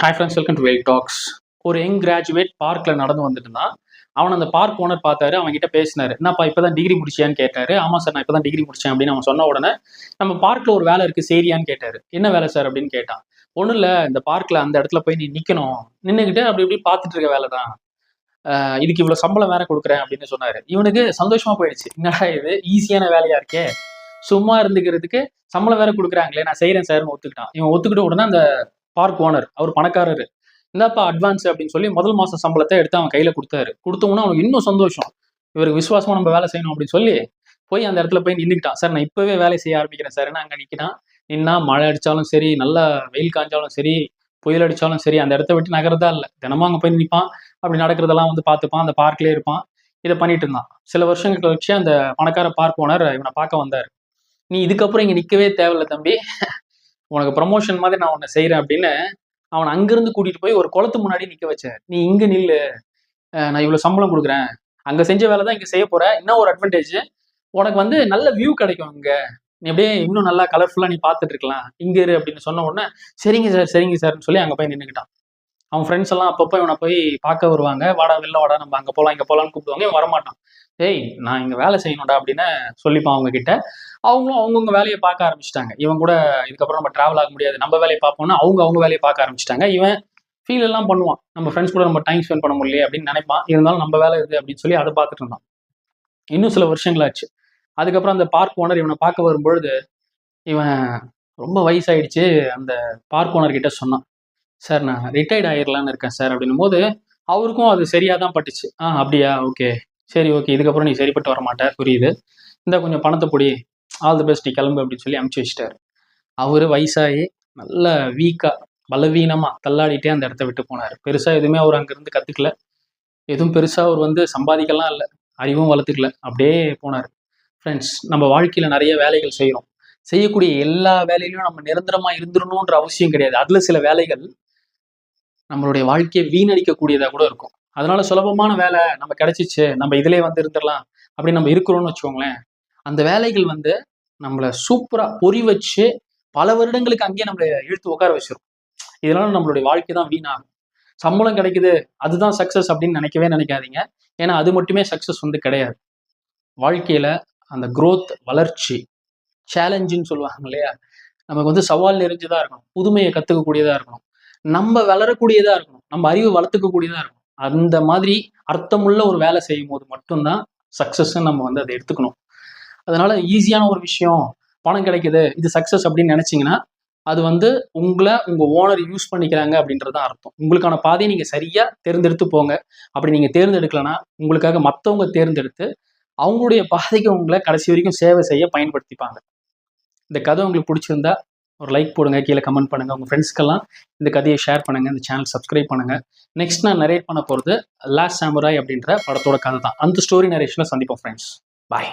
Hi friends welcome to well talks ஒரு young graduate பார்க்கில் நடந்து வந்துட்டு இருந்தான் அவன் அந்த பார்க் ஓனர் பார்த்தாரு அவன் கிட்ட பேசினாரு. என்னப்பா இப்போ தான் டிகிரி முடிச்சியான்னு கேட்டாரு. ஆமாம் சார் நான் இப்போ தான் டிகிரி முடிச்சேன் அப்படின்னு அவன் சொன்ன உடனே நம்ம பார்க்கில் ஒரு வேலை இருக்குது சரியான்னு கேட்டாரு. என்ன வேலை சார் அப்படின்னு கேட்டான். ஒன்றும் இல்லை இந்த பார்க்கில் அந்த இடத்துல போய் நீ நிற்கணும் நின்றுக்கிட்டு அப்படி இப்படி பார்த்துட்டு இருக்க வேலை தான். இதுக்கு இவ்வளோ சம்பளம் வேற கொடுக்குறேன் அப்படின்னு சொன்னாரு. இவனுக்கு சந்தோஷமா போயிடுச்சு. என்னடா இது? ஈஸியான வேலையா இருக்கே? சும்மா இருந்துக்கிறதுக்கு சம்பளம் வேற கொடுக்குறாங்களே நான் செய்கிறேன் சார்னு ஒத்துக்கிட்டான். இவன் ஒத்துக்கிட்ட உடனே அந்த பார்க் ஓனர் அவர் பணக்காரரு. இந்தாப்பா அட்வான்ஸ் அப்படின்னு சொல்லி முதல் மாச சம்பளத்தை எடுத்து அவன் கையில கொடுத்தாரு. கொடுத்தோம்னா அவனுக்கு இன்னும் சந்தோஷம். இவருக்கு விசுவாசமா நம்ம வேலை செய்யணும் அப்படின்னு சொல்லி போய் அந்த இடத்துல போய் நின்றுக்கிட்டான் சார் நான் இப்பவே வேலை செய்ய ஆரம்பிக்கிறேன் சார். அங்க நிற்கிறான் நின்னா மழை அடிச்சாலும் சரி நல்லா வெயில் காஞ்சாலும் சரி புயல் அடிச்சாலும் சரி அந்த இடத்த விட்டு நகரதா இல்லை. தினமும் அங்கே போய் நிற்பான் அப்படி நடக்கிறதெல்லாம் வந்து பார்த்துப்பான். அந்த பார்க்லேயே இருப்பான். இதை பண்ணிட்டு இருந்தான். சில வருஷங்கள் கழிச்சு அந்த பணக்கார பார்க் ஓனர் இவனை பார்க்க வந்தார். நீ இதுக்கப்புறம் இங்கே நிற்கவே தேவையில்ல தம்பி. உனக்கு ப்ரமோஷன் மாதிரி நான் உன்னை செய்கிறேன் அப்படின்னு அவன் அங்கிருந்து கூட்டிட்டு போய் ஒரு குளத்து முன்னாடி நிற்க வச்சேன் நீ இங்கே நில்லு. நான் இவ்வளோ சம்பளம் கொடுக்குறேன். அங்கே செஞ்ச வேலை தான் இங்கே செய்ய போற. இன்னும் ஒரு அட்வான்டேஜ் உனக்கு வந்து நல்ல வியூ கிடைக்கும் இங்கே. நீ அப்படியே இன்னும் நல்லா கலர்ஃபுல்லாக நீ பார்த்துட்டு இருக்கலாம். இங்கே இரு அப்படின்னு சொன்ன உடனே சரிங்க சார் சரிங்க சார்னு சொல்லி அங்கே போய் நின்றுக்கிட்டான் அவன் ஃப்ரெண்ட்ஸ் எல்லாம் அப்பப்போ இவனை போய் பார்க்க வருவாங்க. வாடா வெளில வாடா நம்ம அங்கே போகலாம் இங்கே போகலான்னு கூப்பிடுவாங்க. இவன் வரமாட்டான். ஏய் நான் இங்கே வேலை செய்யணும்டா அப்படின்னு சொல்லிப்பான் அவங்க கிட்ட அவங்களும் அவங்கவுங்க வேலையை பார்க்க ஆரம்பிச்சிட்டாங்க. இவன் கூட இதுக்கப்புறம் நம்ம டிராவல் ஆக முடியாது. நம்ம வேலையை பார்ப்போம்னா அவங்க அவங்க வேலையை பார்க்க ஆரம்பிச்சிட்டாங்க. இவன் ஃபீல் எல்லாம் பண்ணுவான். நம்ம ஃப்ரெண்ட்ஸ் கூட நம்ம டைம் ஸ்பெண்ட் பண்ண முடியல அப்படின்னு நினைப்பான். இருந்தாலும் நம்ம வேலை இருக்குது அப்படின்னு சொல்லி அதை பார்த்துட்டு இருந்தான். இன்னும் சில வருஷங்கள் ஆச்சு. அதுக்கப்புறம் அந்த பார்க் ஓனர் இவனை பார்க்க வரும்பொழுது இவன் ரொம்ப வயசாயிடுச்சு. அந்த பார்க் ஓனர் கிட்ட சொன்னான். சார் நான் ரிட்டையர்ட் ஆயிடலான்னு இருக்கேன் சார் அப்படின்னும் போது அவருக்கும் அது சரியாக தான் பட்டுச்சு. ஆ அப்படியா? ஓகே. சரி ஓகே. இதுக்கப்புறம் நீ சரிப்பட்டு வர மாட்டார் புரியுது. இந்த கொஞ்சம் பணத்தை பொடி. ஆல் தி பெஸ்ட் நீ கிளம்பு அப்படின்னு சொல்லி அமுச்சு வச்சிட்டாரு. அவரு வயசாகி நல்ல வீக்காக பலவீனமாக தள்ளாடிட்டே அந்த இடத்த விட்டு போனார். பெருசாக எதுவுமே அவர் அங்கேருந்து கற்றுக்கல எதுவும் பெருசாக அவர் வந்து சம்பாதிக்கலாம் இல்லை. அறிவும் வளர்த்துக்கல. அப்படியே போனார். ஃப்ரெண்ட்ஸ் நம்ம வாழ்க்கையில் நிறைய வேலைகள் செய்கிறோம் செய்யக்கூடிய எல்லா வேலையிலையும் நம்ம நிரந்தரமாக இருந்துடணுன்ற அவசியம் கிடையாது. அதில் சில வேலைகள் நம்மளுடைய வாழ்க்கையை வீணடிக்கக்கூடியதாக கூட இருக்கும். அதனால சுலபமான வேலை நம்ம கிடைச்சிச்சு நம்ம இதிலே வந்து இருந்துடலாம் அப்படின்னு நம்ம இருக்கிறோம்னு வச்சுக்கோங்களேன். அந்த வேலைகள் வந்து நம்மளை சூப்பராக பொறி வச்சு பல வருடங்களுக்கு அங்கேயே நம்மளை இழுத்து உட்கார வச்சிடும் இதனால நம்மளுடைய வாழ்க்கை தான் வீணாகும். சம்பளம் கிடைக்குது அதுதான் சக்ஸஸ் அப்படின்னு நினைக்கவே நினைக்காதீங்க. ஏன்னா அது மட்டுமே சக்ஸஸ் வந்து கிடையாது. வாழ்க்கையில அந்த குரோத் வளர்ச்சி சேலஞ்சுன்னு சொல்லுவாங்க இல்லையா? நமக்கு வந்து சவால் நிறைஞ்சதா இருக்கணும். புதுமையை கற்றுக்கக்கூடியதாக இருக்கணும். நம்ம வளரக்கூடியதா இருக்கணும். நம்ம அறிவு வளர்த்துக்கக்கூடியதா இருக்கணும். அந்த மாதிரி அர்த்தமுள்ள ஒரு வேலை செய்யும் போது மட்டும்தான் சக்சஸ் நம்ம வந்து அதை எடுத்துக்கணும். அதனால ஈஸியான ஒரு விஷயம் பணம் கிடைக்குது இது சக்சஸ் அப்படின்னு நினைச்சிங்கன்னா அது வந்து உங்களை உங்க ஓனர் யூஸ் பண்ணிக்கிறாங்க அப்படின்றது தான் அர்த்தம். உங்களுக்கான பாதையை நீங்க சரியா தேர்ந்தெடுத்து போங்க. அப்படி நீங்க தேர்ந்தெடுக்கலன்னா உங்களுக்காக மற்றவங்க தேர்ந்தெடுத்து அவங்களுடைய பாதைக்கு உங்களை கடைசி வரைக்கும் சேவை செய்ய பயன்படுத்திப்பாங்க. இந்த கதை உங்களுக்கு பிடிச்சிருந்தா ஒரு லைக் போடுங்க கீழே கமெண்ட் பண்ணுங்க. உங்கள் ஃப்ரெண்ட்ஸ்க்கெல்லாம் இந்த கதையை ஷேர் பண்ணுங்க இந்த சேனல் சப்ஸ்கிரைப் பண்ணுங்க. நெக்ஸ்ட் நான் நரேட் பண்ண போகிறது லாஸ்ட் சாமுராய் அப்படின்ற படத்தோட கதை தான். அந்த ஸ்டோரி நரேஷனில் சந்திப்போம் ஃப்ரெண்ட்ஸ் பாய்